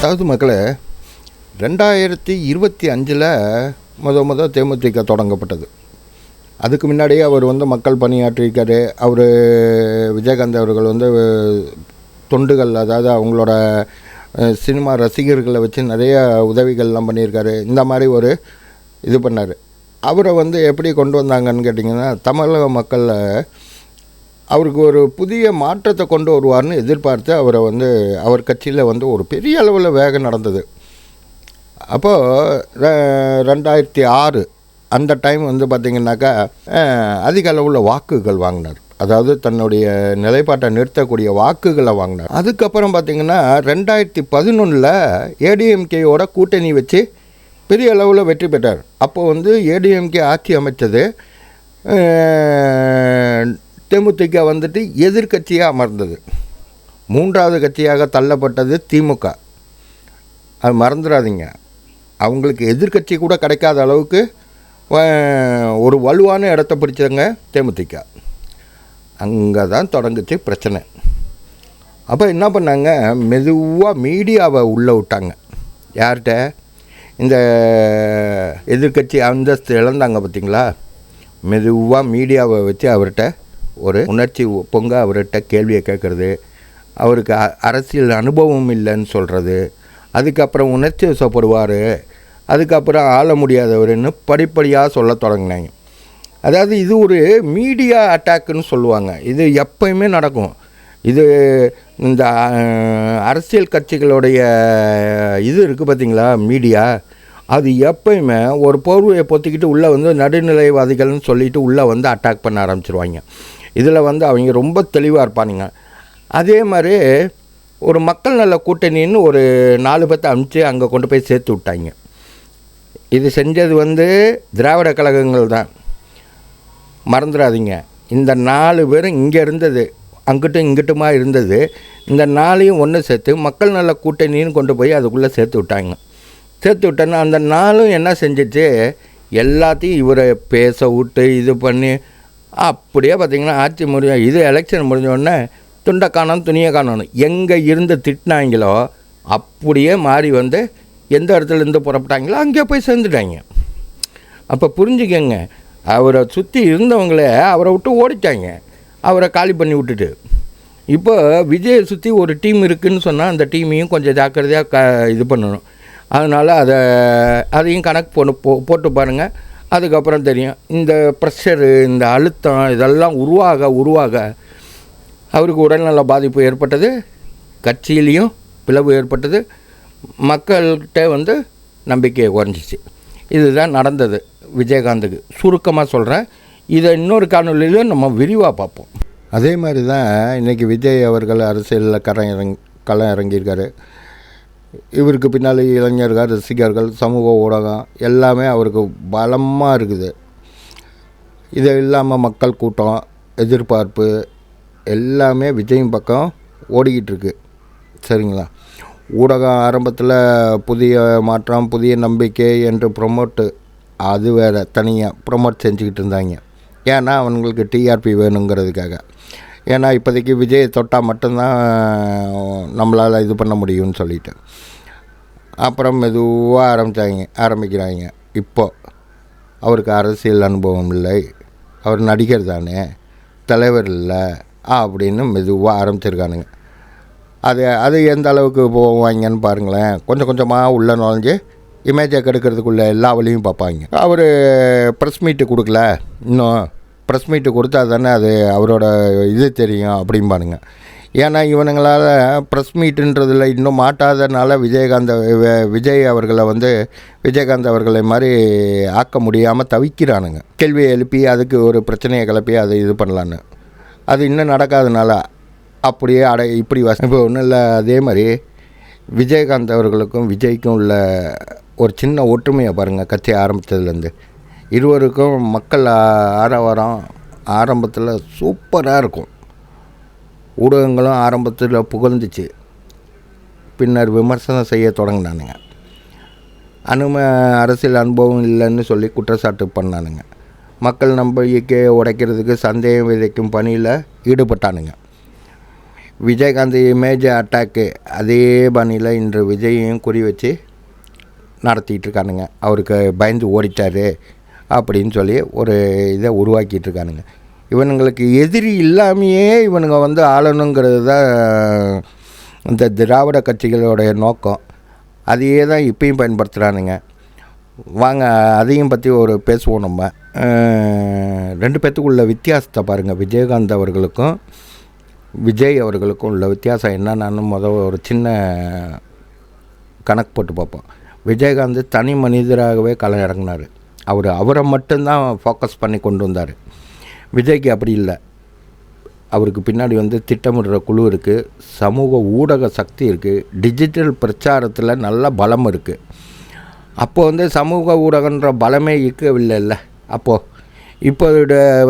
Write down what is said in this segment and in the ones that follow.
அதாவது மக்களே ரெண்டாயிரத்தி இருபத்தி அஞ்சில் முத முத தேமுதிக தொடங்கப்பட்டது. அதுக்கு முன்னாடியே அவர் வந்து மக்கள் பணியாற்றியிருக்காரு. அவர் விஜயகாந்த் அவர்கள் வந்து தொண்டுகள் அதாவது அவங்களோட சினிமா ரசிகர்களை வச்சு நிறைய உதவிகள்லாம் பண்ணியிருக்காரு. இந்த மாதிரி ஒரு இது பண்ணார். அவரை வந்து எப்படி கொண்டு வந்தாங்கன்னு கேட்டிங்கன்னா தமிழக மக்களில் அவருக்கு ஒரு புதிய மாற்றத்தை கொண்டு வருவார்னு எதிர்பார்த்து அவரை வந்து அவர் கட்சியில் வந்து ஒரு பெரிய அளவில் வேகம் நடந்தது. அப்போது ரெண்டாயிரத்தி ஆறு அந்த டைம் வந்து பார்த்திங்கனாக்கா அதிக அளவில் வாக்குகள் வாங்கினார். அதாவது தன்னுடைய நிலைப்பாட்டை நிறுத்தக்கூடிய வாக்குகளை வாங்கினார். அதுக்கப்புறம் பார்த்திங்கன்னா ரெண்டாயிரத்தி பதினொன்றில் ஏடிஎம்கேயோட கூட்டணி வச்சு பெரிய அளவில் வெற்றி பெற்றார். அப்போ வந்து ஏடிஎம்கே ஆட்சி அமைச்சது தேமுதிக வந்துட்டு எதிர்க்கட்சியாக அமர்ந்தது. மூன்றாவது கட்சியாக தள்ளப்பட்டது திமுக. அது மறந்துடாதீங்க. அவங்களுக்கு எதிர்க்கட்சி கூட கிடைக்காத அளவுக்கு ஒரு வலுவான இடத்த பிடிச்சவங்க தேமுதிக. அங்கே தான் தொடங்குச்சு பிரச்சனை. அப்போ என்ன பண்ணாங்க? மெதுவாக மீடியாவை உள்ளே விட்டாங்க. யார்கிட்ட? இந்த எதிர்க்கட்சி அந்தஸ்து இழந்தாங்க பார்த்தீங்களா மெதுவாக மீடியாவை வச்சு அவர்கிட்ட ஒரு உணர்ச்சி பொங்க அவர்கிட்ட கேள்வியை கேட்குறது அவருக்கு அ- அரசியல் அனுபவம் இல்லைன்னு சொல்கிறது அதுக்கப்புறம் உணர்ச்சி வசப்படுவார் அதுக்கப்புறம் ஆள முடியாதவர்னு படிப்படியாக சொல்ல தொடங்கினாங்க. அதாவது இது ஒரு மீடியா அட்டாக்குன்னு சொல்லுவாங்க. இது எப்பயுமே நடக்கும். இது இந்த அரசியல் கட்சிகளுடைய இது இருக்குது பார்த்தீங்களா மீடியா? அது எப்பயுமே ஒரு போர்வையை பொத்திக்கிட்டு உள்ளே வந்து நடுநிலைவாதிகள்னு சொல்லிட்டு உள்ளே வந்து அட்டாக் பண்ண ஆரம்பிச்சிருவாங்க. இதில் வந்து அவங்க ரொம்ப தெளிவாக இருப்பானுங்க. அதே மாதிரி ஒரு மக்கள் நல்ல கூட்டணின்னு ஒரு நாலு பேர்த்தை அனுப்பிச்சு அங்கே கொண்டு போய் சேர்த்து விட்டாங்க. இது செஞ்சது வந்து திராவிட கழகங்கள் தான். மறந்துடாதீங்க இந்த நாலு பேரும் இங்கே இருந்தது அங்கிட்டும் இங்கிட்டுமா இருந்தது. இந்த நாளையும் ஒன்று சேர்த்து மக்கள் நல்ல கூட்டணின்னு கொண்டு போய் அதுக்குள்ளே சேர்த்து விட்டாங்க. சேர்த்து விட்டோன்னா அந்த நாளும் என்ன செஞ்சிச்சு? எல்லாத்தையும் இவரை பேச விட்டு இது பண்ணி அப்படியே பார்த்தீங்கன்னா ஆட்சி முடிஞ்ச இது எலெக்ஷன் முடிஞ்சோடனே துண்டை காணோம் துணியை காணணும். எங்கே இருந்து திட்டினாங்களோ அப்படியே மாறி வந்து எந்த இடத்துல இருந்து புறப்பட்டாங்களோ அங்கே போய் சேர்ந்துட்டாங்க. அப்போ புரிஞ்சுக்கங்க அவரை சுற்றி இருந்தவங்களே அவரை விட்டு ஓடிட்டாங்க. அவரை காலி பண்ணி விட்டுட்டு. இப்போ விஜயை சுற்றி ஒரு டீம் இருக்குதுன்னு சொன்னால் அந்த டீமையும் கொஞ்சம் ஜாக்கிரதையாக க இது பண்ணணும். அதனால் அதை அதையும் கணக்கு போட்டு போ போட்டு பாருங்கள் அதுக்கப்புறம் தெரியும் இந்த ப்ரெஷரு இந்த அழுத்தம் இதெல்லாம் உருவாக உருவாக அவருக்கு உடல்நல பாதிப்பு ஏற்பட்டது கட்சியிலையும் பிளவு ஏற்பட்டது மக்கள்கிட்ட வந்து நம்பிக்கை குறைஞ்சிச்சு. இதுதான் நடந்தது விஜயகாந்துக்கு. சுருக்கமாக சொல்கிறேன் இதை இன்னொரு காணொலியிலும் நம்ம விரிவாக பார்ப்போம். அதே மாதிரி தான் இன்றைக்கி விஜய் அவர்கள் அரசியலில் கரம் இறங் களம் இறங்கியிருக்காரு. இவருக்கு பின்னால் இளைஞர்கள் ரசிகர்கள் சமூக ஊடகம் எல்லாமே அவருக்கு பலமாக இருக்குது. இது இல்லாமல் மக்கள் கூட்டம் எதிர்பார்ப்பு எல்லாமே விஜயின் பக்கம் ஓடிக்கிட்டுருக்கு சரிங்களா? ஊடகம் ஆரம்பத்தில் புதிய மாற்றம் புதிய நம்பிக்கை என்று ப்ரொமோட்டு அது வேறு தனியாக ப்ரொமோட் செஞ்சுக்கிட்டு இருந்தாங்க. ஏன்னா அவங்களுக்கு டிஆர்பி வேணுங்கிறதுக்காக. ஏன்னா இப்போதைக்கு விஜய் தொட்டால் மட்டும்தான் நம்மளால் இது பண்ண முடியும்னு சொல்லிட்டு. அப்புறம் மெதுவாக ஆரம்பித்தாங்க ஆரம்பிக்கிறாங்க. இப்போது அவருக்கு அரசியல் அனுபவம் இல்லை. அவர் நடிகர் தானே தலைவர் இல்லை அப்படின்னு மெதுவாக ஆரம்பிச்சிருக்கானுங்க. அது அது எந்த அளவுக்கு போவாங்கன்னு பாருங்களேன். கொஞ்சம் கொஞ்சமாக உள்ளே நுழைஞ்சு இமேஜை கெடுக்கிறதுக்குள்ள எல்லா வழியும் பார்ப்பாங்க. அவர் ப்ரெஸ் மீட்டு கொடுக்கல. இன்னும் ப்ரெஸ் மீட்டு கொடுத்தா தானே அது அவரோட இது தெரியும் அப்படிம்பானுங்க. ஏன்னா இவனுங்களால் ப்ரெஸ் மீட்டுன்றதில் இன்னும் மாட்டாதனால விஜயகாந்த் விஜய் அவர்களை வந்து விஜயகாந்த் அவர்களை மாதிரி ஆக்க முடியாமல் தவிக்கிறானுங்க. கேள்வியை எழுப்பி அதுக்கு ஒரு பிரச்சனையை கிளப்பி அதை இது பண்ணலான்னு. அது இன்னும் நடக்காதனால அப்படியே அடை இப்படி வச இப்போ ஒன்றும் இல்லை அதே மாதிரி விஜயகாந்த் அவர்களுக்கும் விஜய்க்கும் உள்ள ஒரு சின்ன ஒற்றுமையை பாருங்கள் கட்சி ஆரம்பித்ததுலேருந்து. இருவருக்கும் மக்கள் ஆரவாரம் ஆரம்பத்தில் சூப்பராக இருக்கும். ஊடகங்களும் ஆரம்பத்தில் புகழ்ந்துச்சு. பின்னர் விமர்சனம் செய்ய தொடங்கினானுங்க. அனும அரசியல் அனுபவம் இல்லைன்னு சொல்லி குற்றச்சாட்டு பண்ணானுங்க. மக்கள் நம்பிக்கையை உடைக்கிறதுக்கு சந்தேகம் விதைக்கும் பணியில் ஈடுபட்டானுங்க. விஜயகாந்த் இமேஜ் அட்டாக்கு அதே பணியில் இன்று விஜயையும் குறி வச்சு நடத்திட்டு இருக்கானுங்க. அவருக்கு பயந்து ஓடிட்டாரு அப்படின்னு சொல்லி ஒரு இதை உருவாக்கிட்டு இருக்கானுங்க. இவனுங்களுக்கு எதிரி இல்லாமையே இவனுங்க வந்து ஆளணுங்கிறது தான் இந்த திராவிட கட்சிகளுடைய நோக்கம். அதையே தான் இப்பயும் பயன்படுத்துகிறானுங்க வாங்க அதையும் பற்றி ஒரு பேசுவோம் நம்ம. ரெண்டு பேர்த்துக்குள்ள வித்தியாசத்தை பாருங்கள் விஜயகாந்த் அவர்களுக்கும் விஜய் அவர்களுக்கும் உள்ள வித்தியாசம் என்னென்னு முதல் ஒரு சின்ன கணக்கு போட்டு பார்ப்போம். விஜயகாந்த் தனி மனிதராகவே களம் இறங்கினார் அவர் அவரை மட்டும்தான் ஃபோக்கஸ் பண்ணி கொண்டு வந்தார். விஜய்க்கு அப்படி இல்லை. அவருக்கு பின்னாடி வந்து திட்டமிடுற குழு இருக்குது சமூக ஊடக சக்தி இருக்குது டிஜிட்டல் பிரச்சாரத்தில் நல்ல பலம் இருக்குது அப்போ வந்து சமூக ஊடகன்ற பலமே இருக்கவில்லைல்ல. அப்போது இப்போ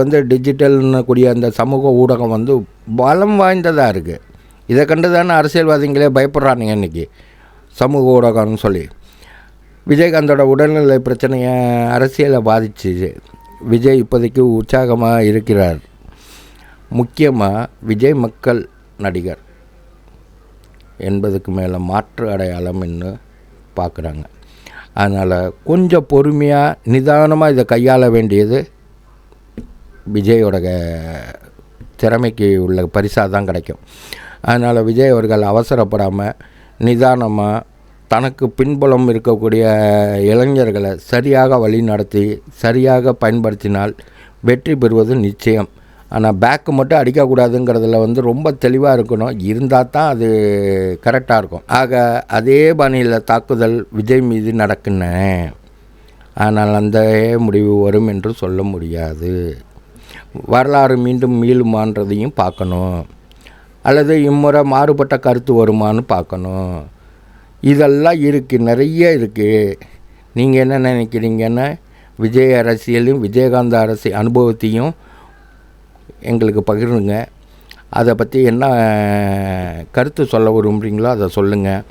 வந்து டிஜிட்டல்னு கூடிய அந்த சமூக ஊடகம் வந்து பலம் வாய்ந்ததாக இருக்குது இதை கண்டு தானே அரசியல்வாதிகளே பயப்படுறானுங்க இன்றைக்கி சமூக ஊடகம்னு சொல்லி. விஜயகாந்தோட உடல்நிலை பிரச்சனையை அரசியலை பாதிச்சுது. விஜய் இப்போதைக்கு உற்சாகமாக இருக்கிறார். முக்கியமாக விஜய் மக்கள் நடிகர் என்பதுக்கு மேலே மாற்று அடையாளம் என்று பார்க்குறாங்க. அதனால் கொஞ்சம் பொறுமையாக நிதானமாக இதை கையாள வேண்டியது விஜயோட திறமைக்கு உள்ள பரிசாக தான் கிடைக்கும். அதனால் விஜய் அவர்கள் அவசரப்படாமல் நிதானமாக தனக்கு பின்புலம் இருக்கக்கூடிய இளைஞர்களை சரியாக வழி நடத்தி சரியாக பயன்படுத்தினால் வெற்றி பெறுவது நிச்சயம். ஆனால் பேக்கு மட்டும் அடிக்கக்கூடாதுங்கிறதுல வந்து ரொம்ப தெளிவாக இருக்கணும். இருந்தால் தான் அது கரெக்டாக இருக்கும். ஆக அதே பாணியில் தாக்குதல் விஜய் மீது நடக்குன ஆனால் அந்த முடிவு வரும் என்று சொல்ல முடியாது. வரலாறு மீண்டும் மீளுமான்றதையும் பார்க்கணும். அல்லது இம்முறை மாறுபட்ட கருத்து வருமான்னு பார்க்கணும். இதெல்லாம் இருக்குது நிறைய இருக்குது நீங்கள் என்ன நினைக்கிறீங்கன்னா விஜய் அரசியலையும் விஜயகாந்த் அரசு அனுபவத்தையும் எங்களுக்கு பகிருங்க. அதை பற்றி என்ன கருத்து சொல்ல விரும்புகிறீங்களோ அதை சொல்லுங்கள்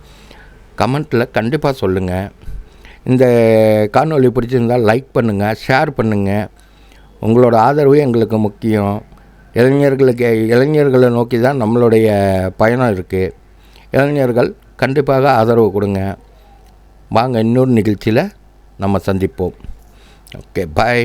கமெண்ட்டில் கண்டிப்பாக சொல்லுங்கள் இந்த காணொலி பிடிச்சிருந்தால் லைக் பண்ணுங்கள் ஷேர் பண்ணுங்கள் உங்களோட ஆதரவு எங்களுக்கு முக்கியம். இளைஞர்களுக்கு இளைஞர்களை நோக்கி தான் நம்மளுடைய பயணம் இருக்குது இளைஞர்கள் கண்டிப்பாக ஆதரவு கொடுங்க. வாங்க இன்னொரு நிகழ்ச்சியில் நம்ம சந்திப்போம். Okay bye